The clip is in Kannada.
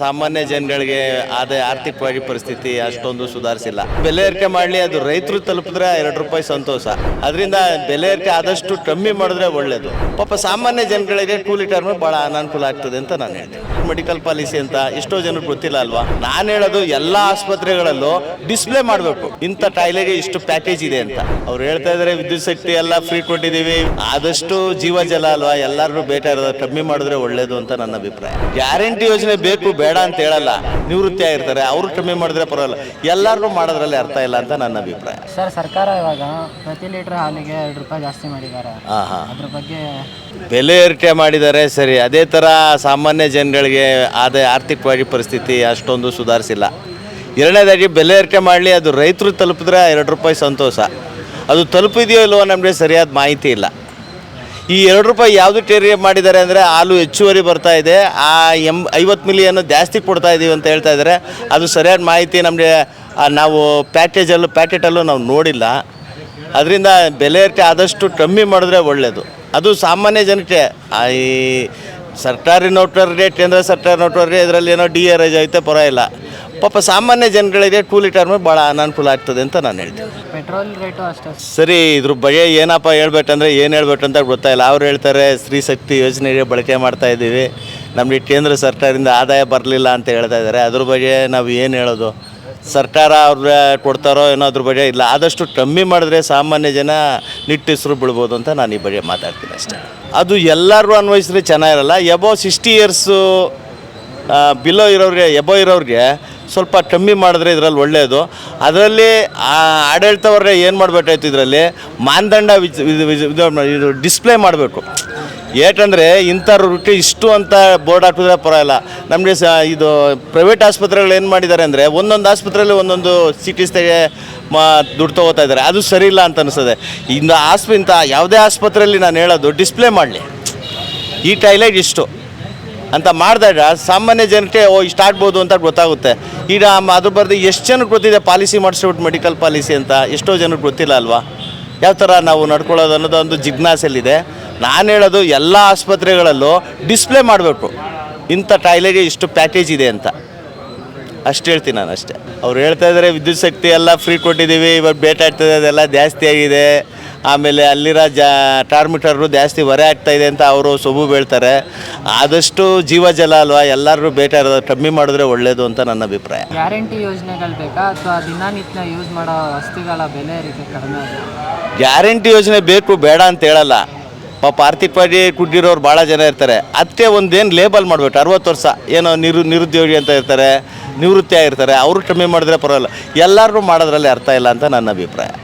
ಸಾಮಾನ್ಯ ಜನಗಳಿಗೆ ಅದೇ ಆರ್ಥಿಕವಾಗಿ ಪರಿಸ್ಥಿತಿ ಅಷ್ಟೊಂದು ಸುಧಾರಿಸಿಲ್ಲ. ಬೆಲೆ ಏರಿಕೆ ಮಾಡಲಿ, ಅದು ರೈತರು ತಲುಪಿದ್ರೆ ಎರಡು ರೂಪಾಯಿ ಸಂತೋಷ. ಅದರಿಂದ ಬೆಲೆ ಏರಿಕೆ ಆದಷ್ಟು ಕಮ್ಮಿ ಮಾಡಿದ್ರೆ ಒಳ್ಳೇದು. ಪಾಪ ಸಾಮಾನ್ಯ ಜನಗಳಿಗೆ ಟೂ ಲೀಟರ್ ಭಾಳ ಅನಾನುಕೂಲ ಆಗ್ತದೆ ಅಂತ ನಾನು ಹೇಳ್ತೀನಿ. ಮೆಡಿಕಲ್ ಪಾಲಿಸಿ ಅಂತ ಎಷ್ಟೋ ಜನಕ್ಕೆ ಗೊತ್ತಿಲ್ಲ ಅಲ್ವಾ? ನಾನು ಹೇಳೋದು ಎಲ್ಲ ಆಸ್ಪತ್ರೆಗಳಲ್ಲೂ ಡಿಸ್ಪ್ಲೇ ಮಾಡಬೇಕು. ಇಂಥ ಟಾಯ್ಲೆಗೆ ಇಷ್ಟು ಪ್ಯಾಕೇಜ್ ಇದೆ ಅಂತ. ಅವ್ರು ಹೇಳ್ತಾ ಇದ್ದಾರೆ ವಿದ್ಯುತ್ ಶಕ್ತಿ ಎಲ್ಲ ಫ್ರೀ ಕೊಟ್ಟಿದ್ದೀವಿ. ಆದಷ್ಟು ಜೀವ ಜಲ ಅಲ್ವಾ? ಎಲ್ಲರೂ ಇರೋದು ಕಮ್ಮಿ ಮಾಡಿದ್ರೆ ಒಳ್ಳೇದು ಅಂತ ನನ್ನ ಅಭಿಪ್ರಾಯ. ಗ್ಯಾರಂಟಿ ಯೋಜನೆ ಬೇಕು ಬೇಡ ಅಂತ ಹೇಳಲ್ಲ ನಿವೃತ್ತಿ ಆಗಿರ್ತಾರೆ ಅವರು ಕಮ್ಮಿ ಮಾಡಿದ್ರೆ ಪರವಾಗಿಲ್ಲ. ಎಲ್ಲರೂ ಮಾಡೋದ್ರಲ್ಲಿ ಅರ್ಥ ಇಲ್ಲ ಅಂತ ನನ್ನ ಅಭಿಪ್ರಾಯ. ಸರ್ ಸರ್ಕಾರ ಇವಾಗ ಪ್ರತಿ ಲೀಟರ್ ಹಾಲಿಗೆ ಎರಡು ರೂಪಾಯಿ ಜಾಸ್ತಿ ಮಾಡಿದ್ದಾರೆ. ಹಾಂ ಹಾಂ. ಅದ್ರ ಬಗ್ಗೆ ಬೆಲೆ ಏರಿಕೆ ಮಾಡಿದ್ದಾರೆ ಸರಿ ಅದೇ ಥರ ಸಾಮಾನ್ಯ ಜನಗಳಿಗೆ ಅದೇ ಆರ್ಥಿಕವಾಗಿ ಪರಿಸ್ಥಿತಿ ಅಷ್ಟೊಂದು ಸುಧಾರಿಸಿಲ್ಲ. ಎರಡನೇದಾಗಿ ಬೆಲೆ ಏರಿಕೆ ಮಾಡಲಿ ಅದು ರೈತರು ತಲುಪಿದ್ರೆ ಎರಡು ರೂಪಾಯಿ ಸಂತೋಷ. ಅದು ತಲುಪಿದೆಯೋ ಇಲ್ವೋ ನಮಗೆ ಸರಿಯಾದ ಮಾಹಿತಿ ಇಲ್ಲ. ಈ ಎರಡು ರೂಪಾಯಿ ಯಾವುದು ಟೇರಿ ಮಾಡಿದ್ದಾರೆ ಅಂದರೆ ಹಾಲು ಹೆಚ್ಚುವರಿ ಬರ್ತಾ ಇದೆ. ಆ ಎಂ ಐವತ್ತು ಮಿಲಿಯನ್ನು ಜಾಸ್ತಿ ಕೊಡ್ತಾ ಇದ್ದೀವಿ ಅಂತ ಹೇಳ್ತಾ ಇದ್ದಾರೆ. ಅದು ಸರಿಯಾದ ಮಾಹಿತಿ ನಮಗೆ ನಾವು ಪ್ಯಾಕೇಜಲ್ಲೂ ಪ್ಯಾಕೆಟಲ್ಲೂ ನಾವು ನೋಡಿಲ್ಲ. ಅದರಿಂದ ಬೆಲೆ ಏರಿಕೆ ಆದಷ್ಟು ಕಮ್ಮಿ ಮಾಡಿದ್ರೆ ಒಳ್ಳೆಯದು ಅದು ಸಾಮಾನ್ಯ ಜನಕ್ಕೆ ಈ ಸರ್ಕಾರಿ ನೌಕರರಿಗೆ ಕೇಂದ್ರ ಸರ್ಕಾರಿ ನೌಕರರಿಗೆ ಇದರಲ್ಲಿ ಏನೋ ಡಿ ಎ ಐಜ್ ಐತೆ, ಪರವಾಗಿಲ್ಲ. ಪಾಪ ಸಾಮಾನ್ಯ ಜನಗಳಿಗೆ ಟೂ ಲೀಟರ್ ಭಾಳ ಅನಾನುಕೂಲ ಆಗ್ತದೆ ಅಂತ ನಾನು ಹೇಳ್ತೀನಿ. ಪೆಟ್ರೋಲ್ ರೇಟು ಅಷ್ಟೇ. ಸರಿ, ಇದ್ರ ಬಗ್ಗೆ ಏನಪ್ಪ ಹೇಳ್ಬೇಕಂದ್ರೆ ಏನು ಹೇಳ್ಬೇಕು ಅಂತ ಗೊತ್ತಾಯಿಲ್ಲ ಅವ್ರು ಹೇಳ್ತಾರೆ, ಸ್ತ್ರೀ ಶಕ್ತಿ ಯೋಜನೆಗೆ ಬಳಕೆ ಮಾಡ್ತಾ ಇದ್ದೀವಿ. ನಮಗೆ ಕೇಂದ್ರ ಸರ್ಕಾರದಿಂದ ಆದಾಯ ಬರಲಿಲ್ಲ ಅಂತ ಹೇಳ್ತಾ ಇದ್ದಾರೆ. ಅದ್ರ ಬಗ್ಗೆ ನಾವು ಏನು ಹೇಳೋದು? ಸರ್ಕಾರ ಅವ್ರ ಕೊಡ್ತಾರೋ ಏನೋ ಅದ್ರ ಬಗ್ಗೆ ಇಲ್ಲ. ಆದಷ್ಟು ಕಮ್ಮಿ ಮಾಡಿದ್ರೆ ಸಾಮಾನ್ಯ ಜನ ನಿಟ್ಟಿಸ್ರು ಬಿಡ್ಬೋದು ಅಂತ ನಾನು ಈ ಬಗ್ಗೆ ಮಾತಾಡ್ತೀನಿ ಅಷ್ಟೇ. ಅದು ಎಲ್ಲರೂ ಅನ್ವಯಿಸಿದ್ರೆ ಚೆನ್ನಾಗಿರಲ್ಲ. ಎಬೋ ಸಿಕ್ಸ್ಟಿ ಇಯರ್ಸು ಬಿಲೋ ಇರೋರಿಗೆ ಎಬೋ ಇರೋರಿಗೆ ಸ್ವಲ್ಪ ಕಮ್ಮಿ ಮಾಡಿದ್ರೆ ಇದರಲ್ಲಿ ಒಳ್ಳೆಯದು ಅದರಲ್ಲಿ ಆಡಳಿತವ್ರೆ ಏನು ಮಾಡಬೇಕಾಯ್ತು ಇದರಲ್ಲಿ? ಮಾನದಂಡ ಇದು ಡಿಸ್ಪ್ಲೇ ಮಾಡಬೇಕು. ಏಕೆಂದರೆ ಇಂಥ ರೊಟ್ಟಿ ಇಷ್ಟು ಅಂತ ಬೋರ್ಡ್ ಹಾಕಿದ್ರೆ ಪರವಾಗಿಲ್ಲ. ನಮಗೆ ಸ, ಇದು ಪ್ರೈವೇಟ್ ಆಸ್ಪತ್ರೆಗಳು ಏನು ಮಾಡಿದ್ದಾರೆ ಅಂದರೆ ಒಂದೊಂದು ಆಸ್ಪತ್ರೆಯಲ್ಲಿ ಒಂದೊಂದು ಚಿಕಿತ್ಸೆಗೆ ಮಾ, ದುಡ್ಡು ತೊಗೋತಾ ಇದ್ದಾರೆ. ಅದು ಸರಿ ಇಲ್ಲ ಅಂತ ಅನಿಸ್ತದೆ. ಇಂಥ ಆಸ್ಪ, ಇಂಥ ಯಾವುದೇ ಆಸ್ಪತ್ರೆಯಲ್ಲಿ ನಾನು ಹೇಳೋದು ಡಿಸ್ಪ್ಲೇ ಮಾಡಲಿ. ಈ ಟೈಲೈಟ್ ಇಷ್ಟು. ಅಂತ ಮಾಡಿದಾಗ ಸಾಮಾನ್ಯ ಜನಕ್ಕೆ, ಓ, ಇಷ್ಟ ಆಗ್ಬೋದು ಅಂತ ಗೊತ್ತಾಗುತ್ತೆ. ಈಗ ಅದ್ರ ಬರ್ದು ಎಷ್ಟು ಜನಕ್ಕೆ ಗೊತ್ತಿದೆ ಪಾಲಿಸಿ ಮಾಡಿಸ್ಬಿಟ್ಟು ಮೆಡಿಕಲ್ ಪಾಲಿಸಿ ಅಂತ? ಎಷ್ಟೋ ಜನಕ್ಕೆ ಗೊತ್ತಿಲ್ಲ ಅಲ್ವಾ? ಯಾವ ಥರ ನಾವು ನಡ್ಕೊಳ್ಳೋದು ಅನ್ನೋದು ಒಂದು ಜಿಜ್ಞಾಸೆಲ್ಲಿದೆ ನಾನು ಹೇಳೋದು ಎಲ್ಲ ಆಸ್ಪತ್ರೆಗಳಲ್ಲೂ ಡಿಸ್ಪ್ಲೇ ಮಾಡಬೇಕು. ಇಂಥ ಕಾಯಿಲೆಗೆ ಇಷ್ಟು ಪ್ಯಾಕೇಜ್ ಇದೆ ಅಂತ. ಅಷ್ಟು ಹೇಳ್ತೀನಿ ನಾನು ಅಷ್ಟೇ. ಅವ್ರು ಹೇಳ್ತಾ ಇದ್ದಾರೆ ವಿದ್ಯುತ್ ಶಕ್ತಿ ಎಲ್ಲ ಫ್ರೀ ಕೊಟ್ಟಿದ್ದೀವಿ, ಇವಾಗ ಬೇಟ ಆಗ್ತದೆ ಅದೆಲ್ಲ ಜಾಸ್ತಿ ಆಗಿದೆ. ಆಮೇಲೆ ಅಲ್ಲಿರೋ ಜಾ ಟಾರ್ಮಿಟರ್ರು ಜಾಸ್ತಿ ಹೊರೆ ಆಗ್ತಾ ಇದೆ ಅಂತ ಅವರು ಸೊಬು ಬೀಳ್ತಾರೆ. ಆದಷ್ಟು ಜೀವ ಜಲ ಅಲ್ವಾ? ಎಲ್ಲರೂ ಬೇಟೆ ಇರೋದು ಕಮ್ಮಿ ಮಾಡಿದ್ರೆ ಒಳ್ಳೆಯದು ಅಂತ ನನ್ನ ಅಭಿಪ್ರಾಯ. ಗ್ಯಾರಂಟಿ ಯೋಜನೆಗಳು ಬೇಕಾ? ಅಥವಾ ದಿನನಿತ್ಯ ಯೂಸ್ ಮಾಡೋ ವಸ್ತುಗಳ ಬೆಲೆ ಕಡಿಮೆ ಗ್ಯಾರಂಟಿ ಯೋಜನೆ ಬೇಕು ಬೇಡ ಅಂತ ಹೇಳಲ್ಲ. ಪಾಪ ಆರ್ಥಿಕವಾಗಿ ಕುಡ್ಡಿರೋರು ಭಾಳ ಜನ ಇರ್ತಾರೆ. ಅದಕ್ಕೆ ಒಂದೇನು ಲೇಬಲ್ ಮಾಡಬೇಕು? ಅರವತ್ತು ವರ್ಷ ಏನೋ ನಿರು ನಿರುದ್ಯೋಗಿ ಅಂತ ಇರ್ತಾರೆ ನಿವೃತ್ತಿ ಆಗಿರ್ತಾರೆ ಅವರು ಕಮ್ಮಿ ಮಾಡಿದ್ರೆ ಪರವಾಗಿಲ್ಲ. ಎಲ್ಲರೂ ಮಾಡೋದ್ರಲ್ಲಿ ಅರ್ಥ ಇಲ್ಲ ಅಂತ ನನ್ನ ಅಭಿಪ್ರಾಯ.